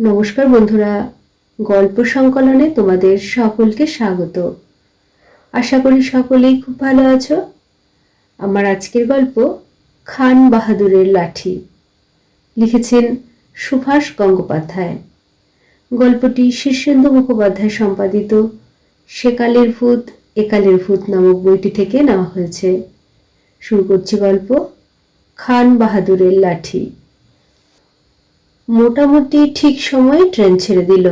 নমস্কার বন্ধুরা, গল্প সংকলনে তোমাদের সকলকে স্বাগত। আশা করি সকলেই খুব ভালো আছো। আমার আজকের গল্প খান বাহাদুরের লাঠি। লিখেছেন সুভাষ গঙ্গোপাধ্যায়। গল্পটি শীর্ষেন্দু মুখোপাধ্যায় সম্পাদিত সেকালের ভূত, একালের ভূত নামক বইটি থেকে নেওয়া হয়েছে। শুরু করছি গল্প খান বাহাদুরের লাঠি। মোটামুটি ঠিক সময়ে ট্রেন ছেড়ে দিল।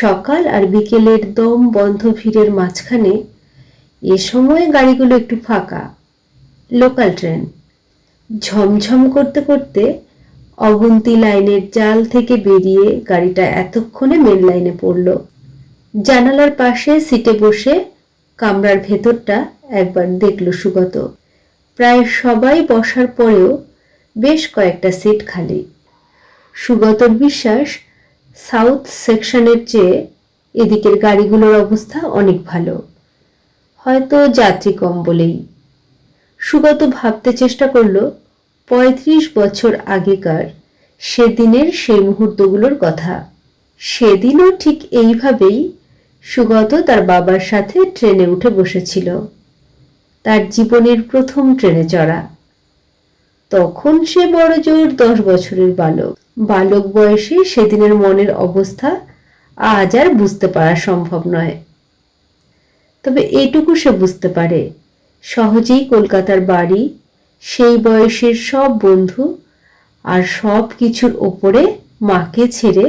সকাল আর বিকেলের দম বন্ধ ভিড়ের মাঝখানে এ সময়ে গাড়িগুলো একটু ফাঁকা, লোকাল ট্রেন। ঝমঝম করতে করতে অগুন্তি লাইনের জাল থেকে বেরিয়ে গাড়িটা এতক্ষণে মেন লাইনে পড়ল। জানালার পাশে সিটে বসে কামরার ভেতরটা একবার দেখল সুগত। প্রায় সবাই বসার পরেও বেশ কয়েকটা সিট খালি। সুগতর বিশ্বাস সাউথ সেকশনের চেয়ে এদিকের গাড়িগুলোর অবস্থা অনেক ভালো। হয়তো যাত্রী কম বলেই। সুগত ভাবতে চেষ্টা করল, পঁয়ত্রিশ বছর আগেকার সেদিনের সেই মুহূর্তগুলোর কথা। সেদিনও ঠিক এইভাবেই সুগত তার বাবার সাথে ট্রেনে উঠে বসেছিল। তার জীবনের প্রথম ট্রেনে চড়া। তখন সে বড় জোর দশ বছরের বালক। বালক বয়সে সেদিনের মনের অবস্থা আজ আর বুঝতে পারা সম্ভব নয়। তবে এটুকু সে বুঝতে পারে, সহজেই কলকাতার বাড়ি, সেই বয়সের সব বন্ধু আর সব কিছুর ওপরে মাকে ছেড়ে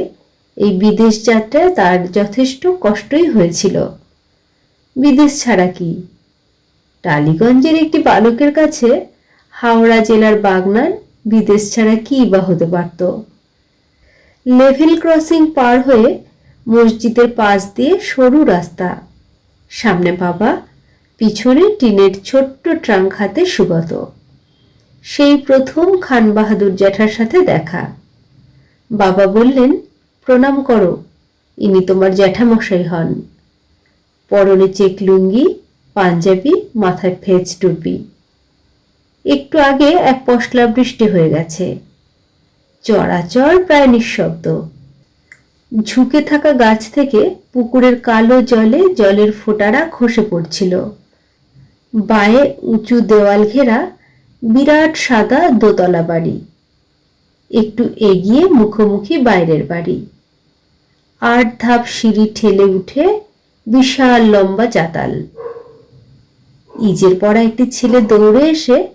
এই বিদেশ যাত্রায় তার যথেষ্ট কষ্টই হয়েছিল। বিদেশ ছাড়া কি? টালিগঞ্জের একটি বালকের কাছে হাওড়া জেলার বাগনান বিদেশ ছাড়া কি বা হতে পারত? লেভেল ক্রসিং পার হয়ে মসজিদের পাশ দিয়ে সরু রাস্তা। সামনে বাবা, পিছনে টিনের ছোট্ট ট্রাঙ্ক হাতে সুগত সেই প্রথম খান বাহাদুর জ্যাঠার সাথে দেখা। বাবা বললেন, প্রণাম করো, ইনি তোমার জ্যাঠামশাই হন। পরনে চেক লুঙ্গি, পাঞ্জাবি, মাথায় ফেজ টুপি। একটু আগে এক পশলা বৃষ্টি হয়ে গেছে। চড়াচড় প্রায় নিঃশব্দ। ঝুঁকে থাকা গাছ থেকে পুকুরের কালো জলে জলের ফোঁটারা খসে পড়ছিল। বায়ে উঁচু দেওয়াল ঘেরা বিরাট সাদা দোতলা বাড়ি। একটু এগিয়ে মুখোমুখি বাইরের বাড়ি। আট ধাপ সিঁড়ি ঠেলে উঠে বিশাল লম্বা চাতাল। ইজের পড়া একটি ছেলে দৌড়ে এসে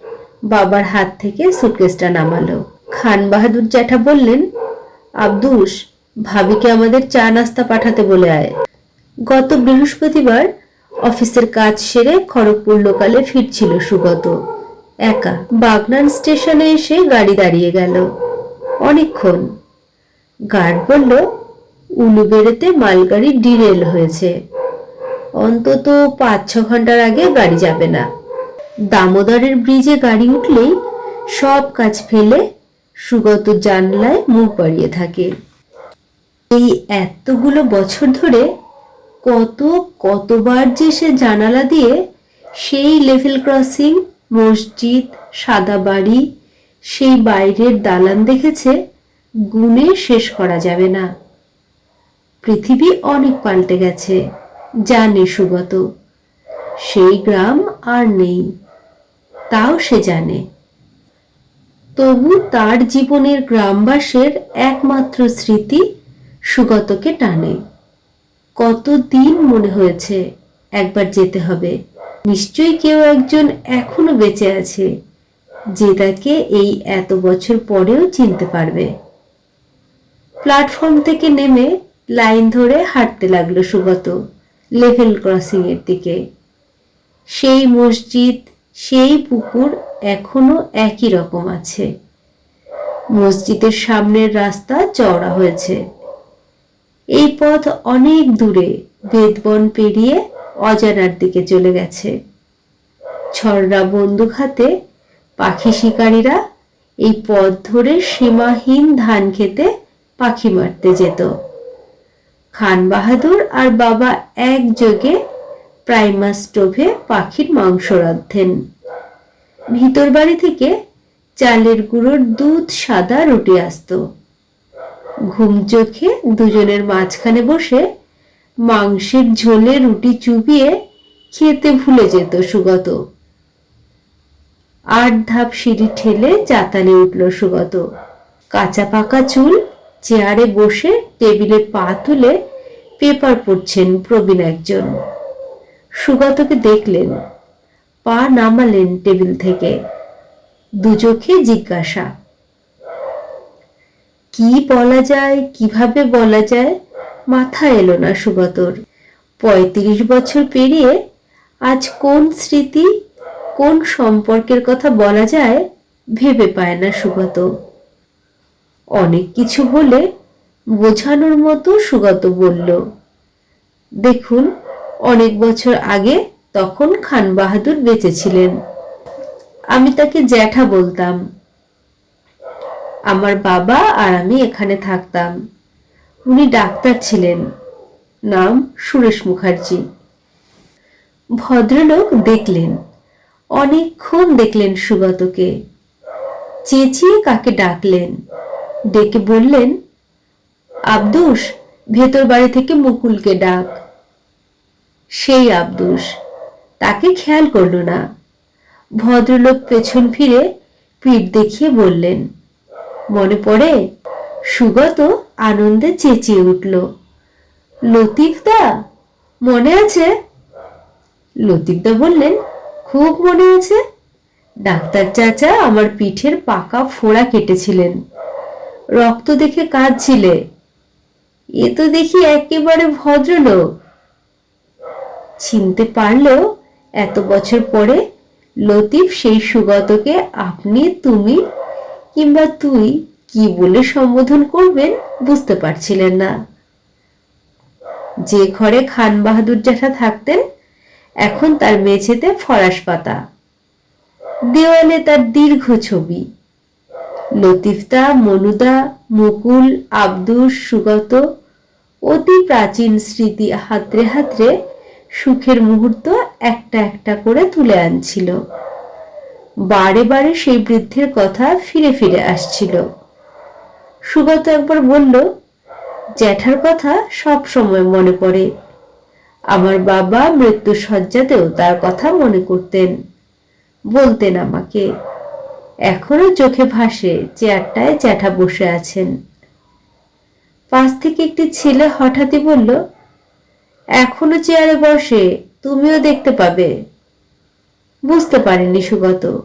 বাবার হাত থেকে সুটকেসটা নামালো। খান বাহাদুর জ্যাঠা বললেন, আব্দুস, ভাবিকে আমাদের চা নাস্তা পাঠাতে বলে আয়। গত বৃহস্পতিবার অফিসের কাজ সেরে খড়গপুর লোকালে ফিরছিল সুগত একা বাগনান স্টেশনে এসে গাড়ি দাঁড়িয়ে গেল। অনেকক্ষণ। গার্ড বলল উলুবেড়েতে মালগাড়ি ডিরেল হয়েছে। অন্তত পাঁচ ছ ঘণ্টার আগে গাড়ি যাবে না। দামোদরের ব্রিজে গাড়ি উঠলেই সব কাজ ফেলে সুগত জানলায় মুখ বাড়িয়ে থাকে। এই এতগুলো বছর ধরে কত, কতবার যে সে জানালা দিয়ে সেই লেভেল ক্রসিং, মসজিদ, সাদা বাড়ি, সেই বাইরের দালান দেখেছে, গুণে শেষ করা যাবে না। পৃথিবী অনেক পাল্টে গেছে, জানে সুগত। সেই গ্রাম আর নেই, তাও সে জানে। তবু তার জীবনের গ্রামবাসের একমাত্র স্মৃতি সুগতকে টানে। কতদিন মনে হয়েছে একবার যেতে হবে? নিশ্চয়ই কেউ একজন এখনও বেঁচে আছে যে তাকে এই এত বছর পরেও চিনতে পারবে। প্ল্যাটফর্ম থেকে নেমে লাইন ধরে হাঁটতে লাগল সুগত লেভেল ক্রসিং এর দিকে। সেই মসজিদ, সেই পুকুর এখনও একই রকম আছে। মসজিদের সামনের রাস্তা চওড়া হয়েছে। এই পথ অনেক দূরে বেদবন পেরিয়ে অজানার দিকে চলে গেছে। ছড়রা বন্দুক হাতে পাখি শিকারীরা এই পথ ধরে সীমাহীন ধান খেতে পাখি মারতে যেত। খান বাহাদুর আর বাবা একযোগে প্রাইমার স্টোভে পাখির মাংস রাঁধতেন। ভিতর বাড়ি থেকে চালের গুঁড়োর দুধ, সাদা রুটি আসতো। ঘুম চোখে দুজনের মাঝখানে বসে মাংসের ঝোলে রুটি চুবিয়ে খেতে ভুলে যেত সুগত। আট ধাপ সিঁড়ি ঠেলে চাতালে উঠল সুগত। কাঁচা পাকা চুল, চেয়ারে বসে টেবিলে পা তুলে পেপার পড়ছেন প্রবীণ একজন। সুগতকে দেখলেন। পা নামালেন টেবিল থেকে। দুচোখে জিজ্ঞাসা। কি বলা যায়, কীভাবে বলা যায়? মাথা এলো না সুগতর। পঁয়ত্রিশ বছর পেরিয়ে আজ কোন স্মৃতি, কোন সম্পর্কের কথা বলা যায় ভেবে পায় না সুগত। অনেক কিছু বলে বোঝানোর মতো সুগত বলল, দেখুন, অনেক বছর আগে তখন খান বাহাদুর বেঁচে ছিলেন। আমি তাকে জ্যাঠা বলতাম। আমার বাবা আর আমি এখানে থাকতাম। উনি ডাক্তার ছিলেন। নাম সুরেশ মুখার্জি। ভদ্রলোক দেখলেন। অনেকক্ষণ দেখলেন সুগতকে চেঁচিয়ে কাকে ডাকলেন? ডেকে বললেন, আবদুস, ভেতর বাড়ি থেকে মুকুলকে ডাক। সেই আবদুস। তাকে খেয়াল করল না। ভদ্রলোক পেছন ফিরে পিঠ দেখিয়ে বললেন, মনে পড়ে? সুগত আনন্দে চেঁচিয়ে উঠল, লতিফদা, মনে আছে? লতিফদা বললেন, খুব মনে আছে। ডাক্তার চাচা আমার পিঠের পাকা ফোড়া কেটেছিলেন, রক্ত দেখে কাঁদছিলে। এ তো দেখি একেবারে ভদ্রলোক। চিনতে পারলেও এত বছর পরে লতিফ সেই সুগতকে আপনি, তুমি কিংবা তুই কি বলে সম্বোধন করবেন বুঝতে পারছিলেন না। যে ঘরে খান বাহাদুর জ্যাঠা থাকতেন, এখন তার মেঝেতে ফরাস পাতা। দেওয়ালে তার দীর্ঘ ছবি। লতিফদা মনুদা, মুকুল, আব্দুস, সুগত অতি প্রাচীন স্মৃতি হাতরে হাতরে সুখের মুহূর্ত একটা একটা করে তুলে আনছিল। বারে বারে সেই বৃদ্ধের কথা ফিরে ফিরে আসছিল। সুগত একবার বলল, জ্যাঠার কথা সব সময় মনে পড়ে। আমার বাবা মৃত্যু সজ্জাতেও তার কথা মনে করতেন। বলতেন আমাকে, এখনও চোখে ভাসে চেয়ারটায় জ্যাঠা বসে আছেন। পাশ থেকে একটি ছেলে হঠাৎই বলল এখনও চেয়ারে বসে তুমিও দেখতে পাবে। বুঝতে পারেনি সুগত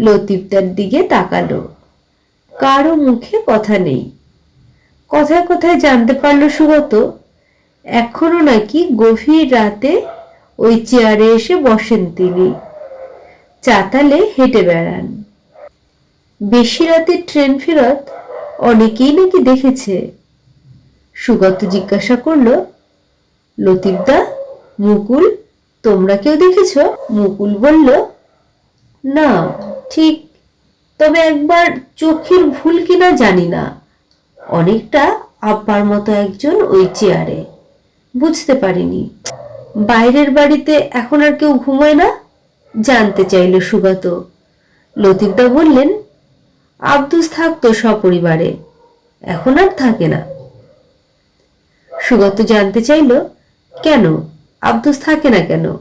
লতিফদার দিকে তাকালো। কারও মুখে কথা নেই। কথায় কথায় জানতে পারল সুগত এখনও নাকি গভীর রাতে ওই চেয়ারে এসে বসেন তিনি। চাতালে হেঁটে বেড়ান। বেশি রাতে ট্রেন ফেরত অনেকেই নাকি দেখেছে। সুগত জিজ্ঞাসা করল লতিফদা, মুকুল, তোমরা কেউ দেখেছ? মুকুল বলল, না, ঠিক, তবে একবার চোখের ভুল কিনা জানি না। অনেকটা আব্বার মতো একজন ওই চেয়ারে। বুঝতে পারিনি। বাইরের বাড়িতে এখন আর কেউ ঘুমায় না? জানতে চাইল সুগত লতিফদা বললেন, আব্দুস থাকতো সপরিবারে, এখন আর থাকে না। সুগত জানতে চাইল কেন? আব্দুস থাকে না কেন?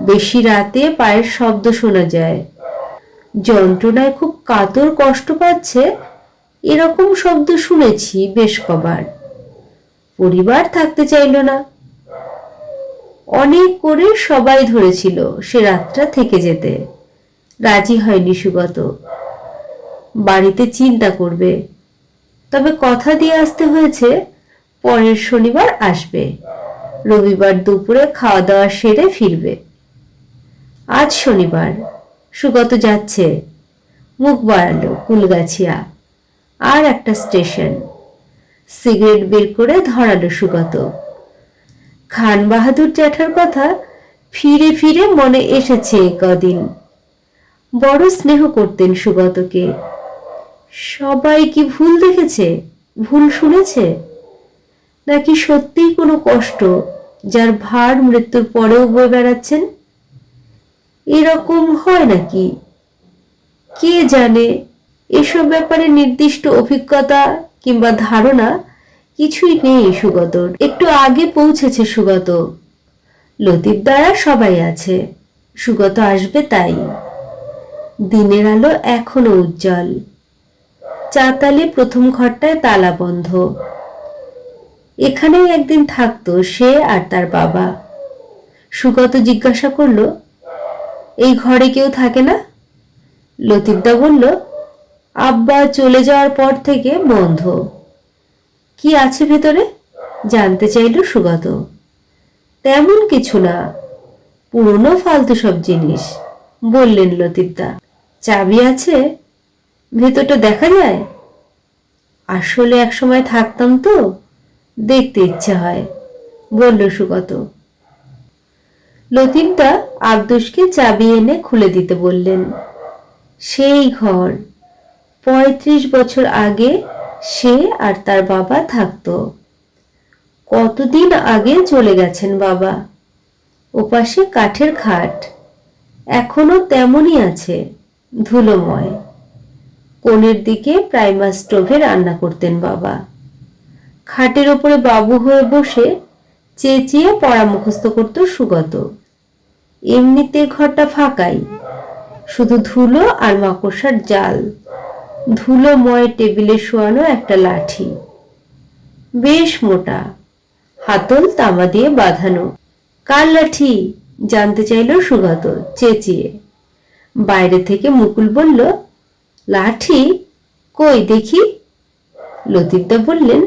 বেশি রাতে পায়ের শব্দ শোনা যায়। যন্ত্রণায় খুব কাতর কষ্ট পাচ্ছে? এরকম শব্দ শুনেছি বেশ কবার। পরিবার থাকতে চাইল না। অনেক করে সবাই ধরেছিল সে রাতটা থেকে যেতে। রাজি হয়নি সুগত বাড়িতে চিন্তা করবে। তবে কথা দিয়ে আসতে হয়েছে, পরের শনিবার আসবে। রবিবার দুপুরে খাওয়া দাওয়া সেরে ফিরবে। আজ শনিবার, সুগত যাচ্ছে মুখ বাড়ালো কুলগাছিয়া। আর একটা স্টেশন, সিগারেট বের করে ধরালো সুগত। খান বাহাদুর জ্যাঠার কথা ফিরে ফিরে মনে এসেছে কদিন। বড় স্নেহ করতেন সুগতকে। সবাই কি ভুল দেখেছে? ভুল শুনেছে? নাকি সত্যিই কোনো কষ্ট যার ভার মৃত্যুর পরেও বয়ে বেড়াচ্ছেন? এরকম হয় নাকি? কে জানে? এসব ব্যাপারে নির্দিষ্ট অভিজ্ঞতা কিংবা ধারণা কিছুই নেই সুগতর। একটু আগে পৌঁছেছে সুগত। লতিফ দ্বারা সবাই আছে। সুগত আসবে তাই। দিনের আলো এখনও উজ্জ্বল। চাতালে প্রথম ঘরটায় তালা বন্ধ। এখানেই একদিন থাকতো সে আর তার বাবা। সুগত জিজ্ঞাসা করল, এই ঘরে কেউ থাকে না? লতিফদা বলল, আব্বা চলে যাওয়ার পর থেকে বন্ধ। কি আছে ভেতরে? জানতে চাইল সুগত তেমন কিছু না, পুরনো ফালতু সব জিনিস, বললেন লতিফদা। চাবি আছে? ভেতরটা দেখা যায়? আসলে একসময় থাকতাম তো। দেখতে ইচ্ছা হয়। বলল সুগত। লতিফদা আবদুসকে চাবি এনে খুলে দিতে বললেন। সেই ঘর। পঁয়ত্রিশ বছর আগে সে আর তার বাবা থাকতো। কতদিন আগে চলে গেছেন বাবা? ওপাশে কাঠের খাট। এখনও তেমনই আছে, ধুলোময়। কোণের দিকে প্রাইমার স্টোভে রান্না করতেন বাবা। খাটের ওপরে বাবু হয়ে বসে চেঁচিয়ে পড়া মুখস্থ করত সুগত। এমনিতে ঘরটা ফাঁকাই, শুধু ধুলো আর মাকড়সার জাল। ধুলোময় টেবিলে শোয়ানো একটা লাঠি। বেশ মোটা, হাতল তামা দিয়ে বাঁধানো। কার লাঠি? জানতে চাইল সুগত, চেঁচিয়ে। বাইরে থেকে মুকুল বলল, লাঠি? কই দেখি? লতিফদা বললেন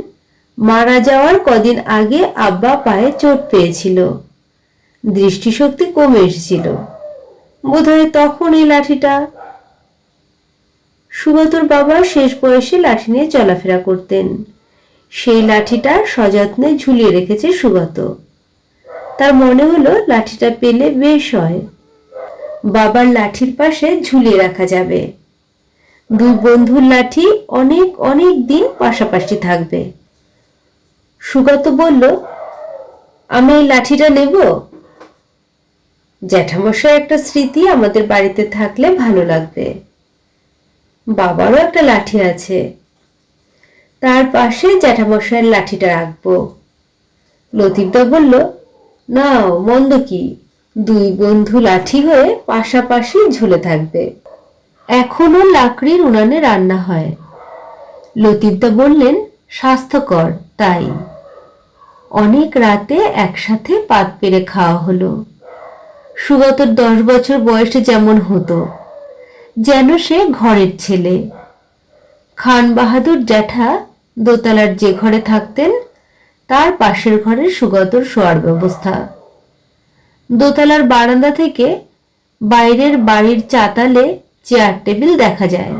মারা যাওয়ার কদিন আগে আব্বা পায়ে চোট পেয়েছিল। দৃষ্টিশক্তি কমে এসেছিল। বোধহয় তখন এই লাঠিটা সুগতর বাবা শেষ বয়সে লাঠি নিয়ে চলাফেরা করতেন। সেই লাঠিটা সযত্নে ঝুলিয়ে রেখেছে সুগত তার মনে হলো লাঠিটা পেলে বেশ হয়। বাবার লাঠির পাশে ঝুলিয়ে রাখা যাবে। দুই বন্ধুর লাঠি অনেক অনেক দিন পাশাপাশি থাকবে। সুগত বলল আমি এই লাঠিটা নেব? জ্যাঠামশাই, একটা স্মৃতি আমাদের বাড়িতে থাকলে ভালো লাগবে। বাবারও একটা লাঠি আছে। তার পাশে জ্যাঠামশাইয়ের লাঠিটা রাখব। লতিফদা বলল, নাও, মন্দ কি? দুই বন্ধু লাঠি হয়ে পাশাপাশি ঝুলে থাকবে। এখনও লাকড়ির উনানে রান্না হয়। লতিফদা বললেন, স্বাস্থ্যকর, তাই। অনেক রাতে একসাথে পাত পেরে খাওয়া হলো। সুগতর দশ বছর বয়সে যেমন হতো, যেন সে ঘরের ছেলে। খান বাহাদুর জ্যাঠা দোতলার যে ঘরে থাকতেন, তার পাশের ঘরে সুগতর শোয়ার ব্যবস্থা। দোতলার বারান্দা থেকে বাইরের বাড়ির চাতালে চেয়ার টেবিল দেখা যায়।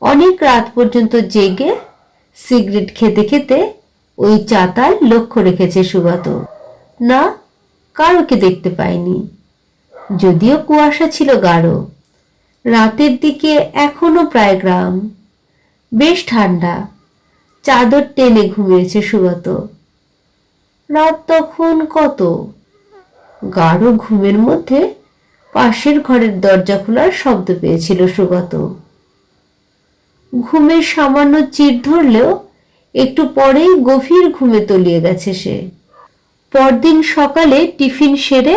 অনেক রাত পর্যন্ত জেগে সিগারেট খেতে খেতে ওই চাতাল লক্ষ্য রেখেছে সুগত না, কারোকে দেখতে পায়নি যদিও কুয়াশা ছিল গাঢ়। রাতের দিকে এখনও প্রায় গ্রাম। বেশ ঠান্ডা। চাদর টেনে ঘুমিয়েছে সুগত রাত তখন কত? গাঢ় ঘুমের মধ্যে পাশের ঘরের দরজা খোলার শব্দ পেয়েছিল সুগত ঘুমের সামান্য চির ধরলেও একটু পরেই গভীর ঘুমে তলিয়ে গেছে সে। পরদিন সকালে টিফিন সেরে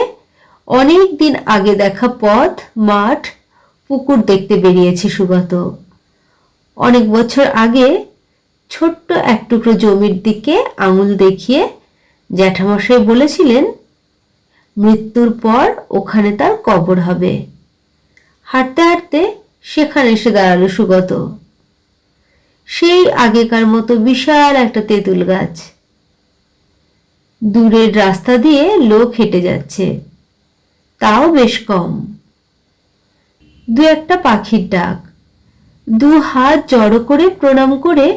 অনেক দিন আগে দেখা পথ, মাঠ, পুকুর দেখতে বেরিয়েছে সুগত অনেক বছর আগে ছোট্ট এক টুকরো জমির দিকে আঙুল দেখিয়ে জ্যাঠামশাই বলেছিলেন, মৃত্যুর পর ওখানে তার কবর হবে। হাঁটতে হাঁটতে সেখানে এসে দাঁড়াল সুগত সেই আগেকার মতো বিশাল একটা তেঁতুল গাছ। দূরের রাস্তা দিয়ে লোক হেঁটে যাচ্ছে। তাও বেশ কম। দু একটা পাখির ডাক। দু হাত জড়ো করে প্রণাম করে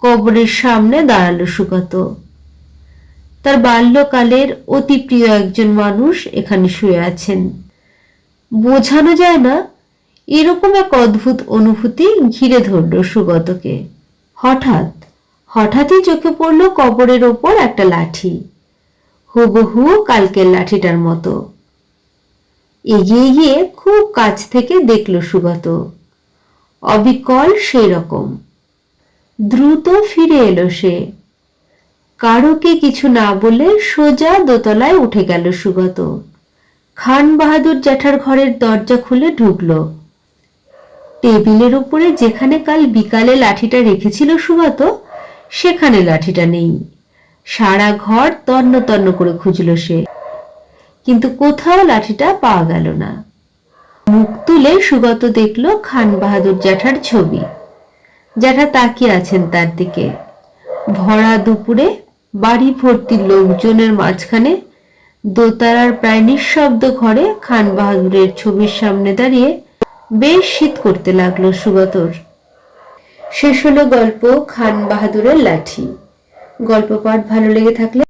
কবরের সামনে দাঁড়াল সুগত তার বাল্যকালের অতি প্রিয় একজন মানুষ এখানে শুয়ে আছেন। বোঝানো যায় না এরকম এক অদ্ভুত অনুভূতি ঘিরে ধরল সুগতকে। হঠাৎ, হঠাৎই চোখে পড়ল কবরের ওপর একটা লাঠি। হুবহু কালকের লাঠিটার মতো। এগিয়ে গিয়ে খুব কাছ থেকে দেখল সুগত। অবিকল সেই রকম দ্রুত ফিরে এলো সে। কারোকে কিছু না বলে সোজা দোতলায় উঠে গেল সুগত। খান বাহাদুর জ্যাঠার ঘরের দরজা খুলে ঢুকলো। টেবিলের উপরে যেখানে কাল বিকালে লাঠিটা রেখেছিল সুগত সেখানে লাঠিটা নেই। সারা ঘর তন্ন তন্ন করে খুঁজল সে। কিন্তু কোথাও লাঠিটা পাওয়া গেল না। মুখ তুলে সুগত দেখল খান বাহাদুর জ্যাঠার ছবি। জ্যাঠা তাকিয়ে আছেন তার দিকে। ভরা দুপুরে বাড়ি ভর্তি লোকজনের মাঝখানে দোতারার প্রায় নিঃশব্দ ঘরে খান বাহাদুরের ছবির সামনে দাঁড়িয়ে বেশ শীত করতে লাগল সুগতর। শেষ হলো গল্প খান বাহাদুরের লাঠি। গল্প পাঠ ভালো লেগে থাকলে